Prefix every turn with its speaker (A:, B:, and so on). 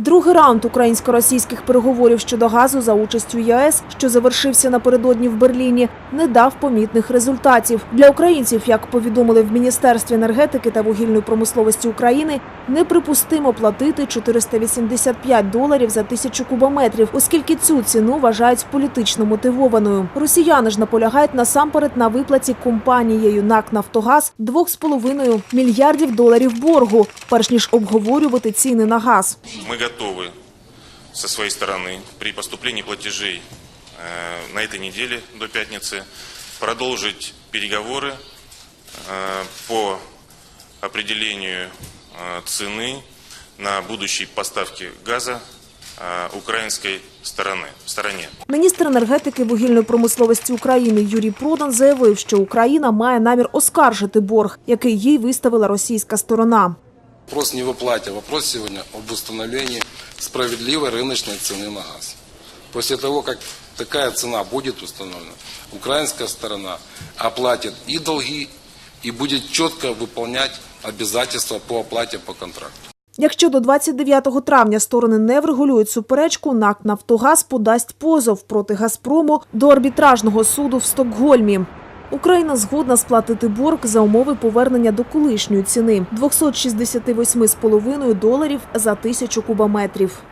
A: Другий раунд українсько-російських переговорів щодо газу за участю ЄС, що завершився напередодні в Берліні, не дав помітних результатів для українців. Як повідомили в міністерстві енергетики та вугільної промисловості України, неприпустимо платити 485 доларів за тисячу кубометрів, оскільки цю ціну вважають політично мотивованою. Росіяни ж наполягають насамперед на виплаті компанією НАК Нафтогаз 2,5 мільярдів доларів боргу, перш ніж обговорювати ціни на газ.
B: Мы готовы со своей стороны при поступлении платежей э, на этой неделе до пятницы продолжить переговоры э, по определению э, цены на будущие поставки газа э, украинской стороны, стороне.
A: Міністр енергетики вугільної промисловості України Юрій Продан заявив, що Україна має намір оскаржити борг, який їй виставила російська сторона.
C: Вопрос не в оплате, вопрос сегодня об установлении справедливой рыночной цены на газ. После того, как такая цена будет установлена, украинская сторона оплатит и долги, и будет четко выполнять обязательства по оплате по контракту.
A: Якщо до 29 травня сторони не врегулюють суперечку, НАК «Нафтогаз» подасть позов проти «Газпрому» до арбітражного суду в Стокгольмі. Україна згодна сплатити борг за умови повернення до колишньої ціни – 268,5 доларів за тисячу кубометрів.